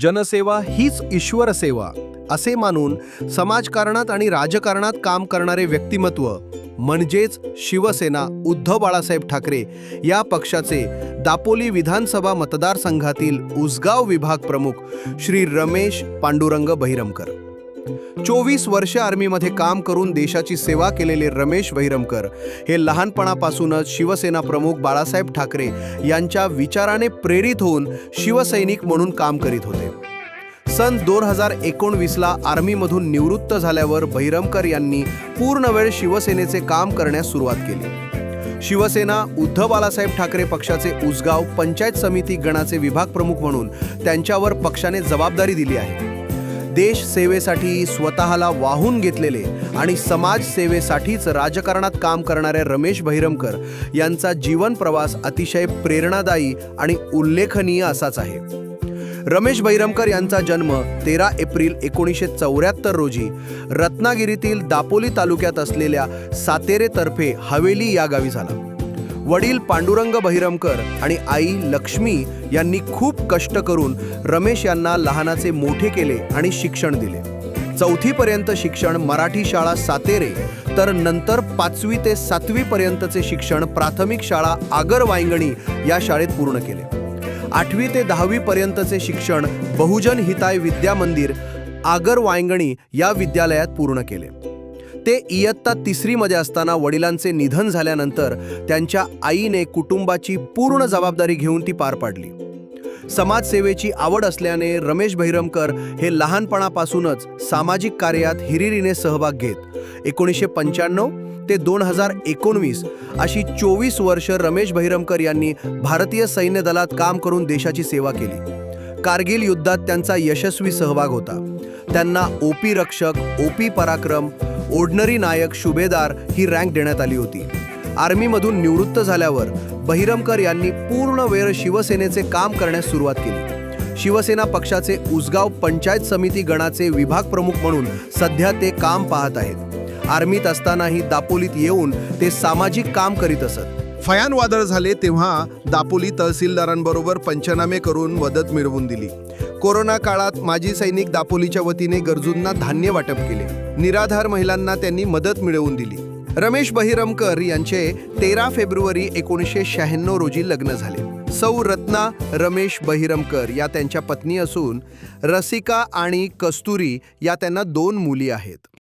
जनसेवा हीच ईश्वर सेवा असे मानून समाजकारणात आणि राजकारणात काम करणारे व्यक्तिमत्व म्हणजेच शिवसेना उद्धव बाळासाहेब ठाकरे या पक्षाचे दापोली विधानसभा मतदारसंघातील उसगाव विभाग प्रमुख श्री रमेश पांडुरंग बहिरमकर. चोवीस वर्ष आर्मीमध्ये काम करून देशाची सेवा केलेले रमेश बहिरमकर हे लहानपणापासूनच शिवसेना प्रमुख बाळासाहेब ठाकरे यांच्या विचाराने प्रेरित होऊन शिवसैनिक म्हणून काम करीत होते. सन दोन हजार एकोणवीसला आर्मीमधून निवृत्त झाल्यावर भैरमकर यांनी पूर्ण वेळ शिवसेनेचे काम करण्यास सुरुवात केली. शिवसेना उद्धव बालासाहेब ठाकरे पक्षाचे उसगाव पंचायत समिती गणाचे विभाग प्रमुख म्हणून त्यांच्यावर पक्षाने जबाबदारी दिली आहे. देश सेवेसाठी स्वतःला वाहून घेतलेले आणि समाज सेवेसाठीच राजकारणात काम करणाऱ्या रमेश भैरमकर यांचा जीवन प्रवास अतिशय प्रेरणादायी आणि उल्लेखनीय असाच आहे. रमेश बैरमकर यांचा जन्म तेरा एप्रिल एकोणीसशे चौऱ्याहत्तर रोजी रत्नागिरीतील दापोली तालुक्यात असलेल्या सातेरेतर्फे हवेली या गावी झाला. वडील पांडुरंग बहिरमकर आणि आई लक्ष्मी यांनी खूप कष्ट करून रमेश यांना लहानाचे मोठे केले आणि शिक्षण दिले. चौथीपर्यंत शिक्षण मराठी शाळा सातेरे तर नंतर पाचवी ते सातवीपर्यंतचे शिक्षण प्राथमिक शाळा आगर वायंगणी या शाळेत पूर्ण केले. आठवी ते दहावी पर्यंतचे शिक्षण बहुजन हिताय विद्या मंदिर आगर वायंगणी या विद्यालयात पूर्ण केले. ते इयत्ता तिसरीमध्ये असताना वडिलांचे निधन झाल्यानंतर त्यांच्या आईने कुटुंबाची पूर्ण जबाबदारी घेऊन ती पार पाडली. समाजसेवेची आवड असल्याने रमेश भैरमकर हे लहानपणापासूनच सामाजिक कार्यात हिरिरीने सहभाग घेत एकोणीसशे पंच्याण्णव ते दोन हजार एकोणवीस अशी चोवीस वर्ष रमेश भैरमकर यांनी भारतीय सैन्य दलात काम करून देशाची सेवा केली. कारगिल युद्धात त्यांचा यशस्वी सहभाग होता. त्यांना ओपी रक्षक ओपी पराक्रम ओडनरी नायक शुभेदार ही रँक देण्यात आली होती. आर्मीमधून निवृत्त झाल्यावर बहिरमकर यांनी पूर्ण वेळ शिवसेनेचे काम करण्यास सुरुवात केली. शिवसेना पक्षाचे उसगाव पंचायत समिती गणाचे विभाग प्रमुख म्हणून सध्या ते काम पाहत आहेत. आर्मीत असतानाही दापोलीत येऊन ते सामाजिक काम करीत असत. फयान वादळ झाले तेव्हा दापोली तहसीलदारांबरोबर पंचनामे करून मदत मिळवून दिली. कोरोना काळात माजी सैनिक दापोलीच्या वतीने गरजूंना धान्य वाटप केले. निराधार महिलांना त्यांनी मदत मिळवून दिली. रमेश बहिरमकर यांचे तेरा फेब्रुवारी एकोणीसशे शहाण्णव रोजी लग्न झाले. सौ रत्ना रमेश बहिरमकर या त्यांच्या पत्नी असून रसिका आणि कस्तुरी या त्यांना दोन मुली आहेत.